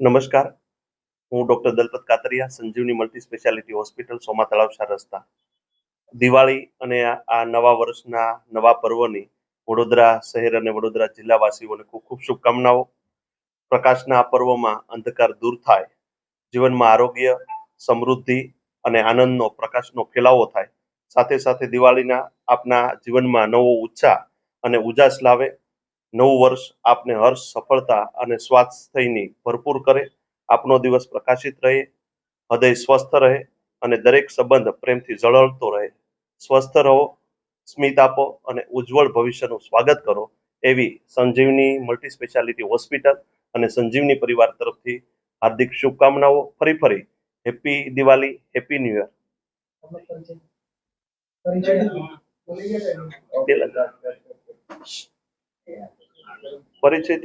નમસ્કાર. હું doctor Dalpat Katariya, Sanjivani multi specialty hospital, Soma Talav ચાર રસ્તા. દિવાળી અને આ નવા વર્ષના નવા પર્વની વડોદરા શહેર અને વડોદરા જિલ્લાવાસીઓને ખૂબ ખૂબ શુભકામનાઓ. પ્રકાશના આ પર્વમાં અંધકાર દૂર થાય, જીવનમાં આરોગ્ય, સમૃદ્ધિ અને આનંદનો, પ્રકાશનો ફેલાવો થાય. સાથે સાથે દિવાળીના આપના જીવનમાં નવો ઉત્સાહ અને ઉજાસ લાવે નવું વર્ષ આપને હર્ષ સફળતા અને સ્વાસ્થ્યની ભરપૂર કરે. આપનો દિવસ પ્રકાશિત રહે હૃદય સ્વસ્થ રહે અને દરેક સંબંધ પ્રેમથી ઝળહળતો રહે. સ્વસ્થ રહો સ્મિત આપો અને ઉજ્જવળ ભવિષ્યનું સ્વાગત કરો એવી સંજીવની મલ્ટી સ્પેશિયાલિટી હોસ્પિટલ અને સંજીવની પરિવાર તરફથી હાર્દિક શુભકામનાઓ. ફરી ફરી happy Diwali happy new year. પરિચય. પરિચય